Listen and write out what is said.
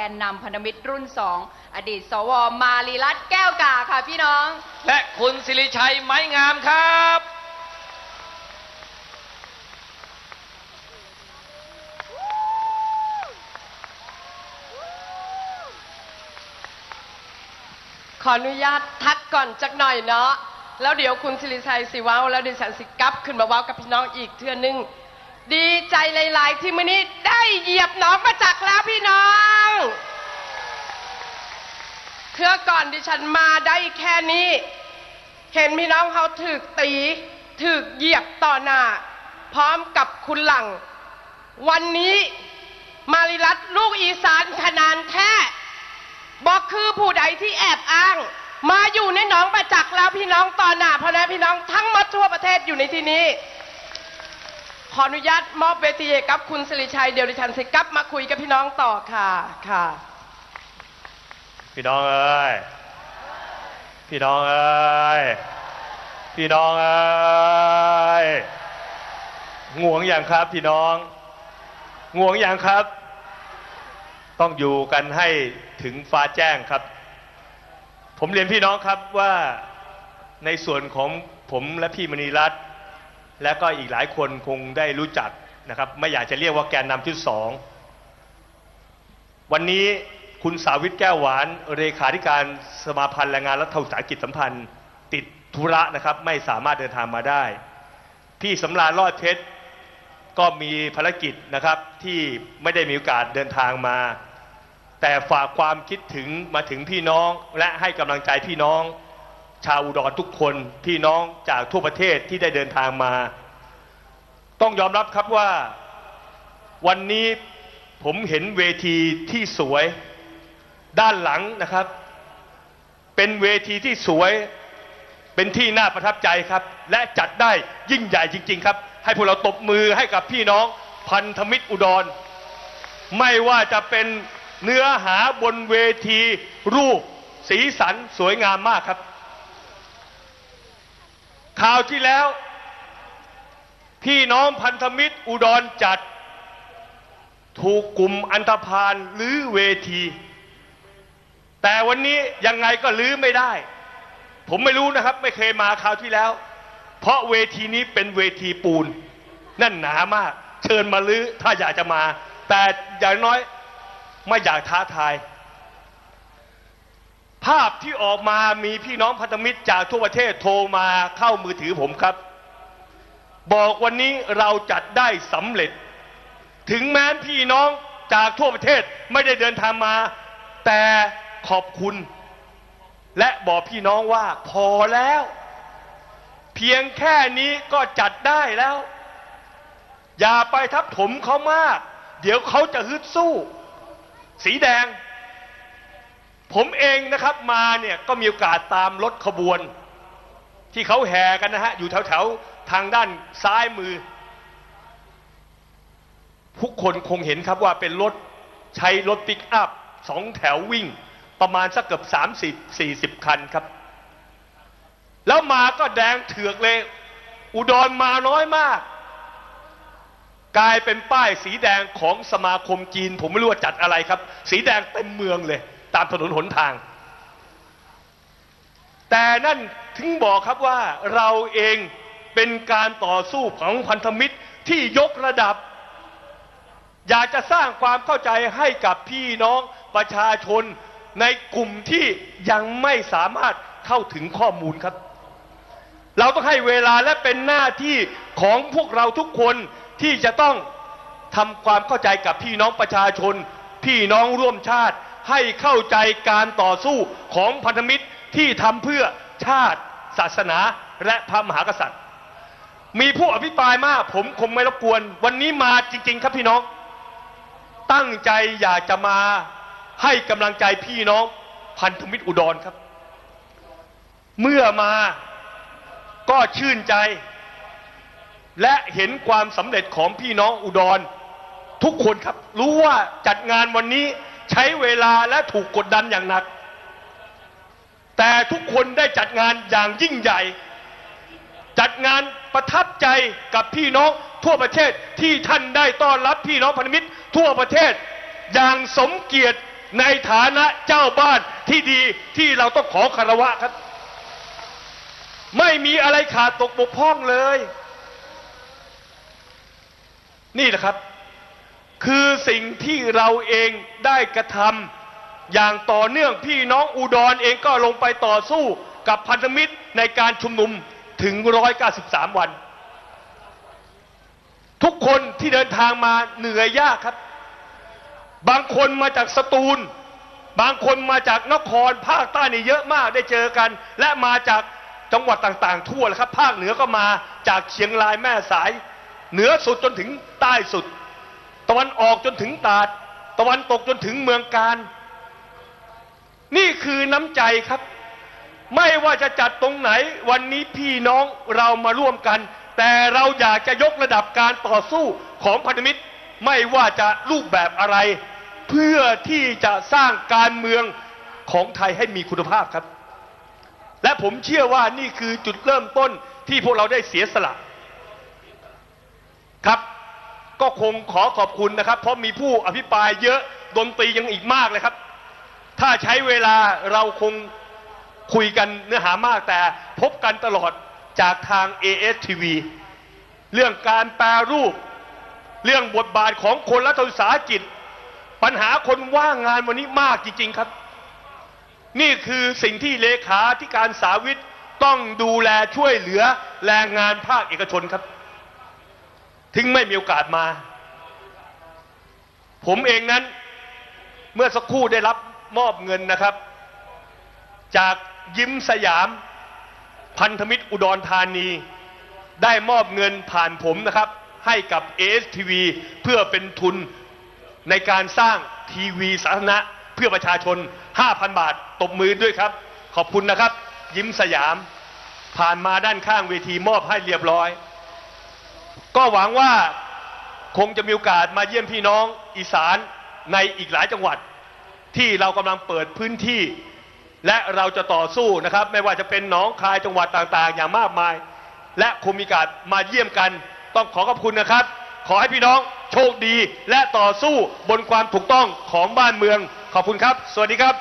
แกนนำพันธมิตรรุ่น 2 อดีต สว มารีรัตน์แก้วกาค่ะพี่น้อง และคุณสิริชัยไม้งามครับ ขออนุญาตทักก่อนจักหน่อยเนาะ แล้วเดี๋ยวคุณสิริชัยสิเว้า แล้วดิฉันสิกลับขึ้นมาเว้ากับพี่น้องอีกเทื่อนึง ดีใจหลาย ๆ ที่มื้อนี้ได้เหยียบหน้องมาจากแล้วพี่น้อง เทื่อก่อนดิฉันมาได้แค่นี้ เห็นพี่น้องเขาถึกตีถึกเหยียบต่อหน้า พร้อมกับคุณหลัง วันนี้มาริรัตลูกอีสานขนานแท้บอกคือผู้ใดที่แอบอ้าง มาอยู่ในหนองประจักษ์แล้วพี่น้องต่อหน้าพ่อแม่พี่น้องทั้งหมดทั่วประเทศอยู่ในที่นี้ ขออนุญาตมอบเวทีกับคุณสิริชัยเดี๋ยวดิฉันสิกลับมาคุยกับพี่น้องต่อค่ะค่ะ พี่น้องเอ้ย พี่น้องเอ้ย พี่น้องเอ้ยง่วงอย่างครับ พี่น้องง่วงอย่างครับ ต้องอยู่กันให้ถึงฟ้าแจ้งครับ ผมเรียนพี่น้องครับว่าในส่วนของผมและพี่มณีรัตน์และก็อีกหลายคนคงได้รู้จักนะครับ ไม่อยากจะเรียกว่าแกนนำชุดสองวันนี้ คุณสาวิตแก้วหวาน เลขาธิการสมาพันธ์แรงงานรัฐวิสาหกิจสัมพันธ์ ติดธุระนะครับไม่สามารถเดินทางมาได้ พี่สำราญรอดเพชรก็มีภารกิจนะครับที่ไม่ได้มีโอกาสเดินทางมา แต่ฝากความคิดถึงมาถึงพี่น้องและให้กำลังใจพี่น้อง ชาวอุดรทุกคนพี่น้องจากทั่วประเทศที่ได้เดินทางมา ต้องยอมรับครับว่าวันนี้ผมเห็นเวทีที่สวย ด้านหลังนะครับ เป็นเวทีที่สวยเป็นที่น่าประทับใจครับ และจัดได้ยิ่งใหญ่จริง ๆ ครับ ให้พวกเราตบมือให้กับพี่น้องพันธมิตรอุดร ไม่ว่าจะเป็นเนื้อหาบนเวทีรูปสีสันสวยงามมากครับข่าวที่แล้ว พี่น้องพันธมิตรอุดรจัด ถูกกลุ่มอันธพาลลื้อเวที แต่วันนี้ยังไงก็ลื้อไม่ได้ ผมไม่รู้นะครับ ไม่เคยมาคราวที่แล้ว เพราะเวทีนี้เป็นเวทีปูน นั่นหนามาก เชิญมาลื้อถ้าอยากจะมา แต่อย่างน้อยไม่อยากท้าทาย ภาพที่ออกมามีพี่น้องพันธมิตรจากทั่วประเทศโทรมาเข้ามือถือผมครับ บอกวันนี้เราจัดได้สำเร็จ ถึงแม้พี่น้องจากทั่วประเทศไม่ได้เดินทางมา แต่ ขอบคุณ และบอกพี่น้องว่าพอแล้ว เพียงแค่นี้ก็จัดได้แล้ว อย่าไปทับถมเขามาก เดี๋ยวเขาจะฮึดสู้ สีแดง ผมเองนะครับมาเนี่ยก็มีโอกาสตามรถขบวน ที่เขาแห่กันนะฮะ อยู่แถวๆ ทางด้านซ้ายมือทุกคนคงเห็นครับว่าเป็นรถใช้รถปิกอัพสองแถววิ่ง ประมาณสักเกือบสามสิบสี่สิบคันครับ แล้วมาก็แดงเถือกเลย อุดรมาน้อยมาก กลายเป็นป้ายสีแดงของสมาคมจีน ผมไม่รู้ว่าจัดอะไรครับ สีแดงเต็มเมืองเลย ตามถนนหนทาง แต่นั่นถึงบอกครับว่าเราเองเป็นการต่อสู้ของพันธมิตรที่ยกระดับ อยากจะสร้างความเข้าใจให้กับพี่น้องประชาชน ในกลุ่มที่ยังไม่สามารถเข้าถึงข้อมูลครับ เราต้องให้เวลาและเป็นหน้าที่ของพวกเราทุกคนที่จะต้องทำความเข้าใจกับพี่น้องประชาชน พี่น้องร่วมชาติ ให้เข้าใจการต่อสู้ของพันธมิตรที่ทำเพื่อชาติ ศาสนาและพระมหากษัตริย์ มีผู้อภิปรายมาก ผมคงไม่รบกวน วันนี้มาจริง ๆ ครับพี่น้อง ตั้งใจอยากจะมา ให้กำลังใจพี่น้องพันธมิตรอุดรครับ เมื่อมาก็ชื่นใจ และเห็นความสำเร็จของพี่น้องอุดร ทุกคนครับ รู้ว่าจัดงานวันนี้ใช้เวลาและถูกกดดันอย่างหนัก แต่ทุกคนได้จัดงานอย่างยิ่งใหญ่ จัดงานประทับใจกับพี่น้องทั่วประเทศที่ท่านได้ต้อนรับพี่น้องพันธมิตรทั่วประเทศอย่างสมเกียรติ ในฐานะเจ้าบ้านที่ดีที่เราต้องขอคารวะครับ ไม่มีอะไรขาดตกบกพร่องเลย นี่แหละครับ คือสิ่งที่เราเองได้กระทำอย่างต่อเนื่องพี่น้องอุดรเองก็ลงไปต่อสู้กับพันธมิตรในการชุมนุมถึง 193 วัน ทุกคนที่เดินทางมาเหนื่อยยากครับ บางคนมาจากสตูล บางคนมาจากนครภาคใต้นี่เยอะมากได้เจอกัน และมาจากจังหวัดต่างๆ ทั่วเลยครับ ภาคเหนือก็มาจากเชียงรายแม่สาย เหนือสุดจนถึงใต้สุด ตะวันออกจนถึงตาด ตะวันตกจนถึงเมืองการ นี่คือน้ำใจครับ ไม่ว่าจะจัดตรงไหนวันนี้พี่น้องเรามาร่วมกัน แต่เราอยากจะยกระดับการต่อสู้ของพันธมิตร ไม่ว่าจะรูปแบบอะไร พื่อที่จะสร้างการเมืองของไทยให้มีคุณภาพครับ และผมเชื่อว่านี่คือจุดเริ่มต้นที่พวกเราได้เสียสละครับ ก็คงขอขอบคุณนะครับ เพราะมีผู้อภิปรายเยอะดนตรียังอีกมากเลยครับ ถ้าใช้เวลาเราคงคุยกันเนื้อหามากแต่พบกันตลอดจากทาง ASTV เรื่องการแปรรูป เรื่องบทบาทของคนรัฐวิสาหกิจ ปัญหาคนว่างงานวันนี้มากจริง ๆครับ นี่คือสิ่งที่เลขาธิการสาวิตต้องดูแลช่วยเหลือแรงงานภาคเอกชนครับ ถึงไม่มีโอกาสมา ผมเองนั้นเมื่อสักครู่ได้รับมอบเงินนะครับ จากยิ้มสยาม พันธมิตรอุดรธานี ได้มอบเงินผ่านผมนะครับ ให้กับ ASTV เพื่อเป็นทุน ในการสร้างทีวีสาธารณะเพื่อประชาชน 5,000 บาท ตบมือด้วยครับ ขอบคุณนะครับ ยิ้มสยาม ผ่านมาด้านข้างเวทีมอบให้เรียบร้อย ก็หวังว่าคงจะมีโอกาสมาเยี่ยมพี่น้องอีสานในอีกหลายจังหวัด ที่เรากำลังเปิดพื้นที่ และเราจะต่อสู้นะครับ ไม่ว่าจะเป็นหนองคายจังหวัดต่างๆ อย่างมากมาย และคงมีโอกาสมาเยี่ยมกัน ต้องขอขอบคุณนะครับ ขอให้พี่น้อง โชคดีและต่อสู้บนความถูกต้องของบ้านเมือง ขอบคุณครับ สวัสดีครับ